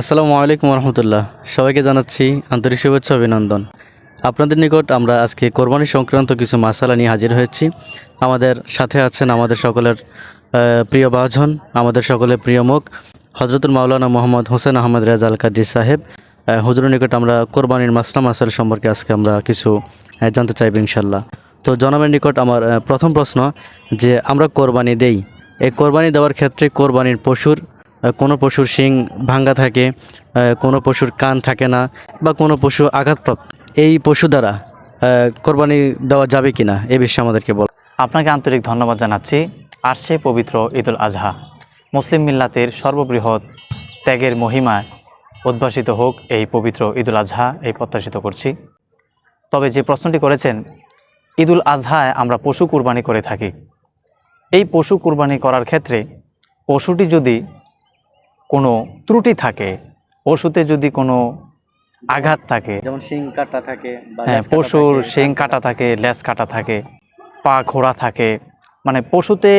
আসসালামু আলাইকুম রহমতুল্লাহ সবাইকে জানাচ্ছি আন্তরিক শুভেচ্ছা অভিনন্দন। আপনাদের নিকট আমরা আজকে কোরবানি সংক্রান্ত কিছু মাসালা নিয়ে হাজির হয়েছি। আমাদের সাথে আছেন আমাদের সকলের প্রিয় বাজন আমাদের সকলের প্রিয় মুখ হজরতুল মাওলানা মোহাম্মদ হোসেন আহমদ রেজাল কাদি সাহেব। হুজুরের নিকট আমরা কোরবানির মাসলা মাসাল সম্পর্কে আজকে আমরা কিছু জানতে চাইব ইনশাল্লাহ তো জনাবের নিকট আমার প্রথম প্রশ্ন যে আমরা কোরবানি দেই। এই কোরবানি দেওয়ার ক্ষেত্রে কোরবানির পশুর কোনো পশুর শিং ভাঙ্গা থাকে কোনো পশুর কান থাকে না বা কোনো পশু আঘাতপ্রাপ্ত। এই পশু দ্বারা কোরবানি দেওয়া যাবে কি না এ বিষয়ে আমাদেরকে বল। আপনাকে আন্তরিক ধন্যবাদ জানাচ্ছি। আর সে পবিত্র ঈদুল আজহা। মুসলিম মিল্লাতের সর্ববৃহৎ ত্যাগের মহিমায় উদ্ভাসিত হোক এই পবিত্র ঈদুল আজহা, এই প্রত্যাশিত করছি। তবে যে প্রশ্নটি করেছেন, ঈদুল আজহায় আমরা পশু কুরবানি করে থাকি। এই পশু কুরবানি করার ক্ষেত্রে পশুটি যদি কোনো ত্রুটি থাকে পশুতে যদি কোনো আঘাত থাকে যেমন শিং কাটা থাকে হ্যাঁ পশুর শিং কাটা থাকে লেজ কাটা থাকে পা খোড়া থাকে মানে পশুতে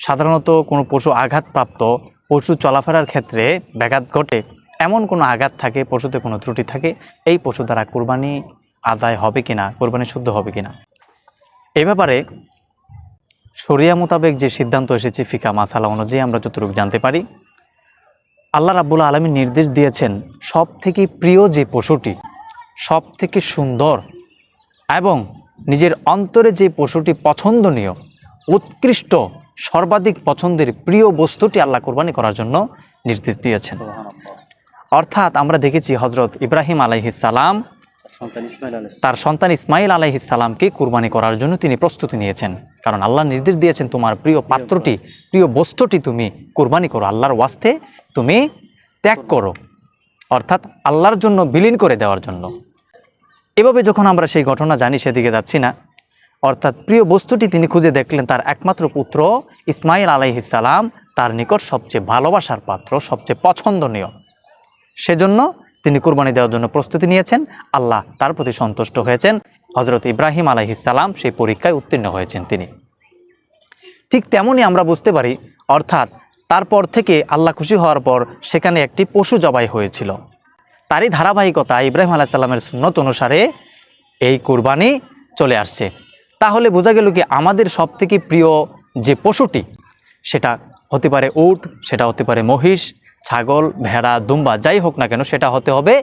সাধারণত কোনো পশু আঘাতপ্রাপ্ত পশু চলাফেরার ক্ষেত্রে ব্যাঘাত ঘটে এমন কোনো আঘাত থাকে পশুতে কোনো ত্রুটি থাকে এই পশু দ্বারা কোরবানি আদায় হবে কিনা কোরবানি শুদ্ধ হবে কিনা? এ ব্যাপারে শরিয়া মোতাবেক যে সিদ্ধান্ত এসেছে ফিকা মাসালা অনুযায়ী আমরা যতটুকু জানতে পারি আল্লাহ রাব্বুল আলমী নির্দেশ দিয়েছেন সব থেকে প্রিয় যে পশুটি সব থেকে সুন্দর এবং নিজের অন্তরে যে পশুটি পছন্দনীয় উৎকৃষ্ট সর্বাধিক পছন্দের প্রিয় বস্তুটি আল্লাহ কোরবানি করার জন্য নির্দেশ দিয়েছেন। অর্থাৎ আমরা দেখেছি হজরত ইব্রাহিম আলাইহিসালাম তার সন্তান ইসমাইল আলাইহিসালামকে কুরবানি করার জন্য তিনি প্রস্তুতি নিয়েছেন। কারণ আল্লাহ নির্দেশ দিয়েছেন তোমার প্রিয় পাত্রটি প্রিয় বস্তুটি তুমি কুরবানি করো আল্লাহর ওয়াস্তে তুমি ত্যাগ করো অর্থাৎ আল্লাহর জন্য বিলীন করে দেওয়ার জন্য। এভাবে যখন আমরা সেই ঘটনা জানি সেদিকে যাচ্ছি না। অর্থাৎ প্রিয় বস্তুটি তিনি খুঁজে দেখলেন তার একমাত্র পুত্র ইসমাইল আলাইহিসালাম তার নিকট সবচেয়ে ভালোবাসার পাত্র সবচেয়ে পছন্দনীয়। সেজন্য তিনি কুরবানি দেওয়ার জন্য প্রস্তুতি নিয়েছেন। আল্লাহ তার প্রতি সন্তুষ্ট হয়েছেন। হজরত ইব্রাহিম আলাইহিসাল্লাম সেই পরীক্ষায় উত্তীর্ণ হয়েছেন তিনি। ঠিক তেমনই আমরা বুঝতে পারি, অর্থাৎ তারপর থেকে আল্লাহ খুশি হওয়ার পর সেখানে একটি পশু জবাই হয়েছিল। তারই ধারাবাহিকতা ইব্রাহিম আলাইসাল্লামের সুন্নত অনুসারে এই কুরবানি চলে আসছে। তাহলে বোঝা গেল কি আমাদের সব থেকে প্রিয় যে পশুটি, সেটা হতে পারে উট, সেটা হতে পারে মহিষ, ছাগল, ভেড়া, দুম্বা, যাই হোক না কেন, সেটা হতে হবে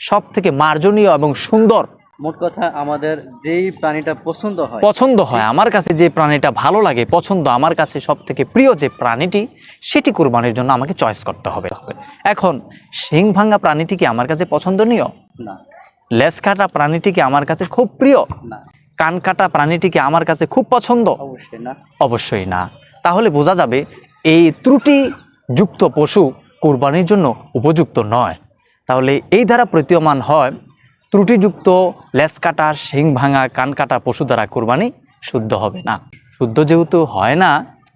সব থেকে মার্জনীয় এবং সুন্দর মোট কথা আমাদের যেই প্রাণীটা পছন্দ হয় পছন্দ হয় আমার কাছে যে প্রাণীটা ভালো লাগে পছন্দ আমার কাছে সব থেকে প্রিয় যে প্রাণীটি সেটি কুরবানির জন্য আমাকে চয়েস করতে হবে। এখন শিং ভাঙ্গা প্রাণীটি কি আমার কাছে পছন্দনীয়? না। লেজ কাটা প্রাণীটি কি আমার কাছে খুব প্রিয়? না। কান কাটা প্রাণীটি কি আমার কাছে খুব পছন্দ? অবশ্যই না। অবশ্যই না। তাহলে বোঝা যাবে এই ত্রুটিযুক্ত পশু কোরবানির জন্য উপযুক্ত নয়। তাহলে এই দ্বারা প্রতীয়মান হয় ত্রুটিযুক্ত লেস কাটা, শিং ভাঙা, কান কাটা পশু দ্বারা কোরবানি শুদ্ধ হবে না। শুদ্ধ যেহেতু হয় না,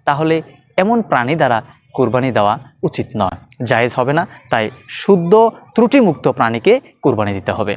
তাহলে এমন প্রাণী দ্বারা কোরবানি দেওয়া উচিত নয়। জায়েজ হবে না, তাই শুদ্ধ ত্রুটিমুক্ত প্রাণীকে কোরবানি দিতে হবে।